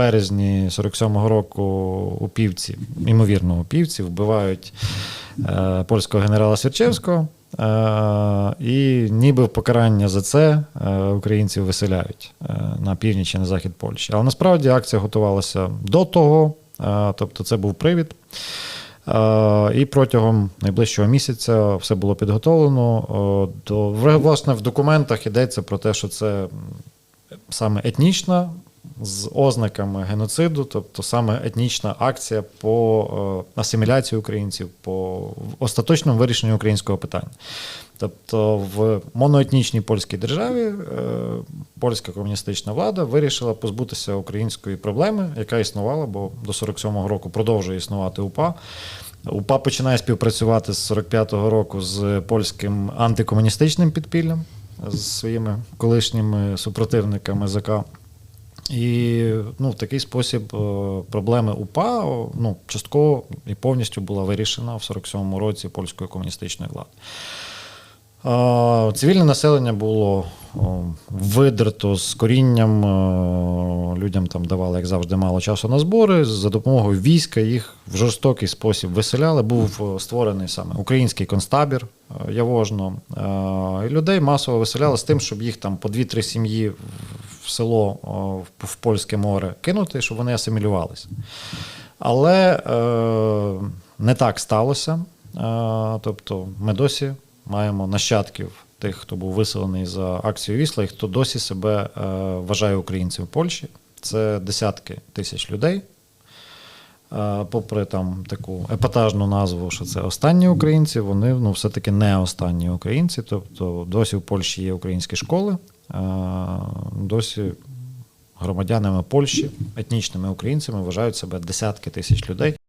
березні 47-го року упівці, ймовірно, упівці, вбивають е, польського генерала Свірчевського. Е, і ніби в покарання за це е, українців виселяють е, на північ і на захід Польщі. Але насправді акція готувалася до того, е, тобто це був привід. І протягом найближчого місяця все було підготовлено. До, власне, в документах йдеться про те, що це саме етнічна з ознаками геноциду, тобто саме етнічна акція по е, асиміляції українців, по остаточному вирішенню українського питання. Тобто в моноетнічній польській державі е, польська комуністична влада вирішила позбутися української проблеми, яка існувала, бо до 47-го року продовжує існувати УПА. УПА починає співпрацювати з 45-го року з польським антикомуністичним підпіллям, з своїми колишніми супротивниками ЗК. І ну, в такий спосіб е, проблеми УПА ну, частково і повністю була вирішена в 47-му році польською комуністичною владою. Цивільне населення було видерто з корінням. е, Людям там давали, як завжди, мало часу на збори. За допомогою війська їх в жорстокий спосіб виселяли. Був е, створений саме український концтабір Явожно. І людей масово виселяли з тим, щоб їх там по дві-три сім'ї в- село в- в польське море кинути, щоб вони асимілювалися. Але е, не так сталося. Е, тобто ми досі маємо нащадків тих, хто був виселений за акцією Вісла, і хто досі себе е, вважає українцем в Польщі. Це десятки тисяч людей. Е, Попри там таку епатажну назву, що це останні українці, вони ну, все-таки не останні українці. Тобто досі в Польщі є українські школи, е, досі громадянами Польщі, етнічними українцями вважають себе десятки тисяч людей.